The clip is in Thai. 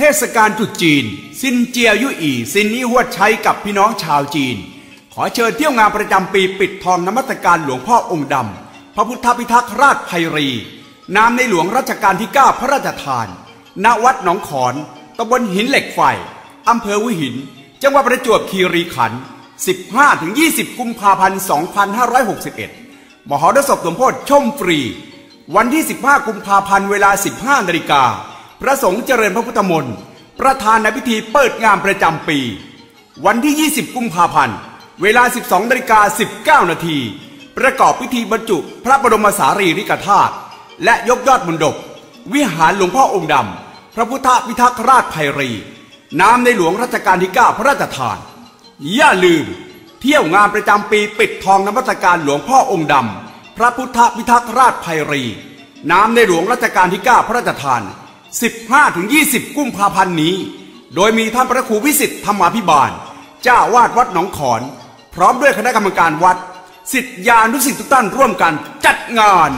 เทศกาลตรุษจีน ซินเจียยุอีซินนี้หวดใช้กับพี่น้องชาวจีน ขอเชิญเที่ยวงานประจำปีปิดทองนมัสการหลวงพ่อองค์ดำพระพุทธพิทักษ์ราชไพรี นามในหลวงรัชกาลที่ 9 พระราชทาน ณวัดหนองขอนตำบลหินเหล็กไฟอำเภอวิหิน จังหวัดประจวบคีรีขันธ์15-20 กุมภาพันธ์ 2561 มหรสพสมโพธิชมฟรี วันที่ 15 กุมภาพันธ์เวลา 15นาฬิกา พระสงฆ์เจริญพระพุทธมนต์ประธานในพิธีเปิดงานประจำปี วันที่ 20 กุมภาพันธ์ เวลา 12นาฬิกา19 นาที ประกอบพิธีบรรจุพระบรมสารีริกธาตุและยกยอดมณฑปวิหารหลวงพ่อองค์ดำ พระพุทธพิทักษ์ราชไพรีนามในหลวงรัชกาลที่ 9 พระราชทาน อย่าลืม เที่ยวงานประจำปีปิดทองนมัสการหลวงพ่อองค์ดำ พระพุทธพิทักษ์ราชไพรีนามในหลวงรัชกาลที่ 9 พระราชทาน 15-20 กุมภาพันธ์นี้ โดยมีท่านพระครูวิสิทธิ์ธรรมาภิบาล เจ้าวาดวัดหนองขอน พร้อมด้วยคณะกรรมการวัด สิทธิยานุสิทธิทุกท่านร่วมกันจัดงาน